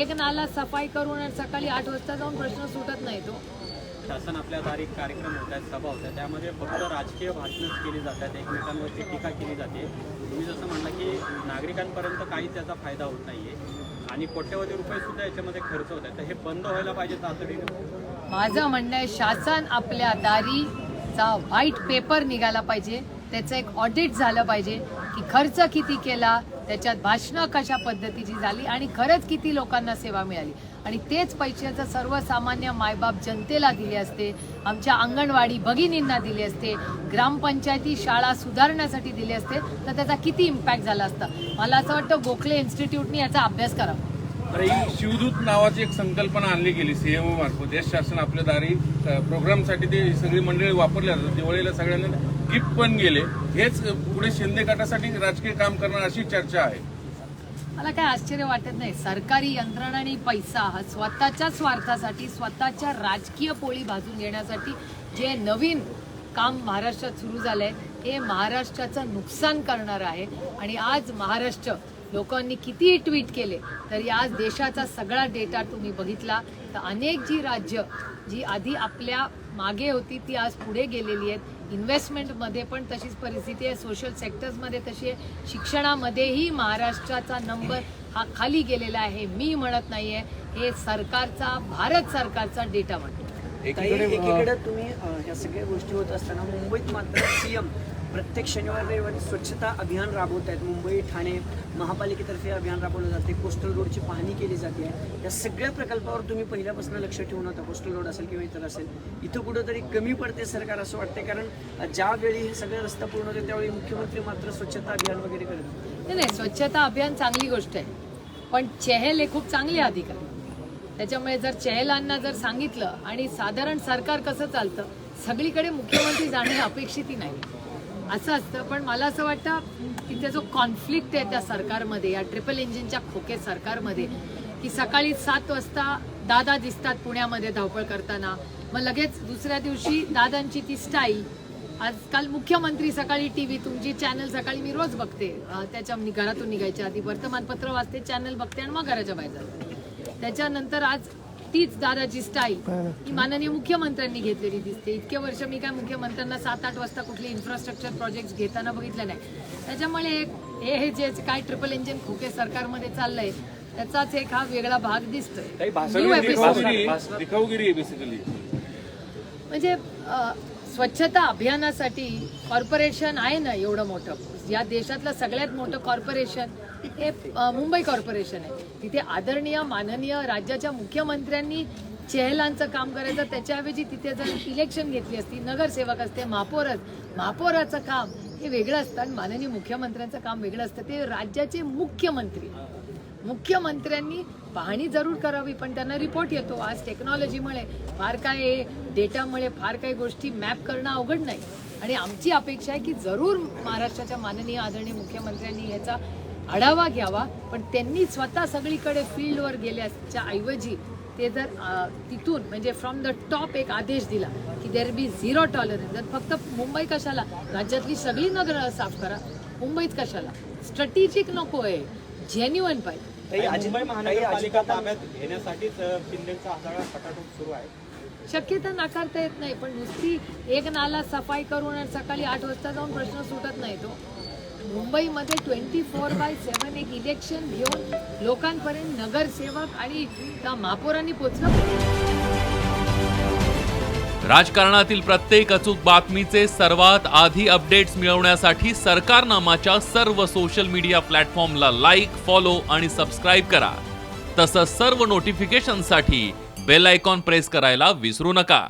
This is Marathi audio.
एक नाला सफाई करून सकाळी आठ वाजता जाऊन प्रश्न सुटत नाही तो. शासन आपल्या दारी कार्यक्रम होत आहेत सभा होत आहेत. त्यामध्ये फक्त राजकीय भाषणच केली जातात एकमेकांवरती टीका केली जाते. तुम्ही जसं म्हणलं की नागरिकांपर्यंत काही त्याचा फायदा होत नाहीये. आणि कोट्यवधी रुपये सुद्धा याच्यामध्ये खर्च होत आहेत. तर हे बंद व्हायला पाहिजे तातडीने. माझं म्हणणं आहे शासन आपल्या दारीचा व्हाईट पेपर निघाला पाहिजे. त्याचं एक ऑडिट झालं पाहिजे की खर्च किती केला त्याच्यात भाषणं कशा पद्धतीची झाली आणि खरंच किती लोकांना सेवा मिळाली. आणि तेच पैशाचं सर्वसामान्य मायबाप जनतेला दिले असते आमच्या अंगणवाडी भगिनींना दिले असते ग्रामपंचायती शाळा सुधारण्यासाठी दिले असते तर त्याचा किती इम्पॅक्ट झाला असता? मला असं वाटतं गोखले इन्स्टिट्यूटनी याचा अभ्यास करावा तर शिवदूत नावाची एक संकल्पना आणली गेली सीएमओ मार्फत. देश शासन आपल्या दारी प्रोग्रामसाठी ते सगळी मंडळी वापरल्या जातात. दिवाळीला सगळ्यांना गिफ्ट पण गेले. हेच पुढे शिंदे गटासाठी राजकीय काम करणार अशी चर्चा आहे. मला काय आश्चर्य वाटत नाही. सरकारी यंत्रणा आणि पैसा हा स्वतःच्या स्वार्थासाठी स्वतःच्या राजकीय पोळी भाजून घेण्यासाठी जे नवीन काम महाराष्ट्रात सुरू झालंय हे महाराष्ट्राचं नुकसान करणार आहे. आणि आज महाराष्ट्र लोकांनी कितीही ट्विट केले तरी आज देशाचा सगळा डेटा तुम्ही बघितला. तर अनेक जी राज्य जी आधी आपल्या मागे होती ती आज पुढे गेलेली आहेत. इन्व्हेस्टमेंटमध्ये पण तशीच परिस्थिती आहे. सोशल सेक्टर्समध्ये तशी आहे. शिक्षणामध्येही महाराष्ट्राचा नंबर हा खाली गेलेला आहे. मी म्हणत नाहीये हे सरकारचा भारत सरकारचा डेटा म्हणतो एकीकडे तुम्ही ह्या सगळ्या गोष्टी होत असताना मुंबईत मात्र सीएम प्रत्येक शनिवार रविवारी स्वच्छता अभियान राबवत आहेत. मुंबई ठाणे महापालिकेतर्फे अभियान राबवलं जाते. कोस्टल रोडची पाहणी केली जाते. या सगळ्या प्रकल्पावर तुम्ही पहिल्यापासून लक्ष ठेवून होता कोस्टल रोड असेल किंवा इतर असेल इथं कुठंतरी कमी पडते सरकार असं वाटते कारण ज्यावेळी हे सगळे रस्ता पूर्ण होते त्यावेळी मुख्यमंत्री मात्र स्वच्छता अभियान वगैरे करत नाही नाही स्वच्छता अभियान चांगली गोष्ट आहे. पण चेहेल हे खूप चांगले अधिकारी त्याच्यामुळे जर चेहलांना जर सांगितलं आणि साधारण सरकार कसं चालतं सगळीकडे मुख्यमंत्री जाणे अपेक्षितही नाही. असं असतं पण मला असं वाटतं तिथे जो कॉन्फ्लिक्ट आहे त्या सरकारमध्ये या ट्रिपल इंजिनच्या खोके सरकारमध्ये की सकाळी सात वाजता दादा दिसतात पुण्यामध्ये धावपळ करताना. मग लगेच दुसऱ्या दिवशी दादांची ती स्टाईल आजकाल मुख्यमंत्री सकाळी टी व्ही तुमची चॅनल सकाळी मी रोज बघते त्याच्या मी घरातून निघायच्या आधी वर्तमानपत्र वाचते चॅनल बघते आणि मग घराच्या बाहेर जाते. त्याच्यानंतर आज तीच दादाची स्टाईल ही माननीय मुख्यमंत्र्यांनी घेतलेली दिसते. इतके वर्ष मी काय मुख्यमंत्र्यांना सात आठ वाजता कुठले इन्फ्रास्ट्रक्चर प्रोजेक्ट घेताना बघितलं नाही. त्याच्यामुळे एक- हे जे काय ट्रिपल इंजिन खोके सरकारमध्ये चाललंय त्याचाच एक हा वेगळा भाग दिसतोय. म्हणजे स्वच्छता अभियानासाठी कॉर्पोरेशन आहे ना एवढं मोठं. या देशातलं सगळ्यात मोठं कॉर्पोरेशन हे मुंबई कॉर्पोरेशन आहे. तिथे आदरणीय माननीय राज्याच्या मुख्यमंत्र्यांनी चेहलांचं काम करायचं. त्याच्याऐवजी तिथे जर इलेक्शन घेतली असती नगरसेवक असते महापौरच महापौराचं काम हे वेगळं असतं आणि माननीय मुख्यमंत्र्यांचं काम वेगळं असतं. ते राज्याचे मुख्यमंत्री. मुख्यमंत्र्यांनी पाहणी जरूर करावी पण त्यांना रिपोर्ट येतो. आज टेक्नॉलॉजीमुळे फार काय डेटामुळे फार काही गोष्टी मॅप करणं अवघड नाही. आणि आमची अपेक्षा आहे की जरूर महाराष्ट्राच्या माननीय आदरणीय मुख्यमंत्र्यांनी याचा आढावा घ्यावा पण त्यांनी स्वतः सगळीकडे फील्डवर गेल्याच्या ऐवजी ते जर तिथून म्हणजे फ्रॉम द टॉप एक आदेश दिला की देर बी झिरो टॉलरन्स जर फक्त मुंबई कशाला? राज्यातली सगळी नगरं साफ करा. मुंबईत कशाला? स्ट्रॅटेजिक नको आहे. जेन्युअन पाहिजे. मुंबई ताई, महानगरपालिका अजितदादा- ताब्यात घेण्यासाठीच अ, शिंदेचा हाताळा खटाटोप सुरू आहे. शक्यता नाकारता येत नाही पण नुसती एक नाला सफाई करून आणि सकाळी आठ वाजता जाऊन प्रश्न सुटत नाही तो. मुंबईमध्ये ट्वेंटी फोर बाय सेवन एक इलेक्शन घेऊन लोकांपर्यंत नगरसेवक आणि त्या महापौरांनी पोचलं. राजकारणातील प्रत्येक अचूक बातमीचे सर्वात आधी अपडेट्स मिळवण्यासाठी सरकारनामाच्या सर्व सोशल मीडिया प्लॅटफॉर्मला लाईक फॉलो आणि सबस्क्राईब करा. तसंच सर्व नोटिफिकेशनसाठी बेल आयकॉन प्रेस करायला विसरू नका.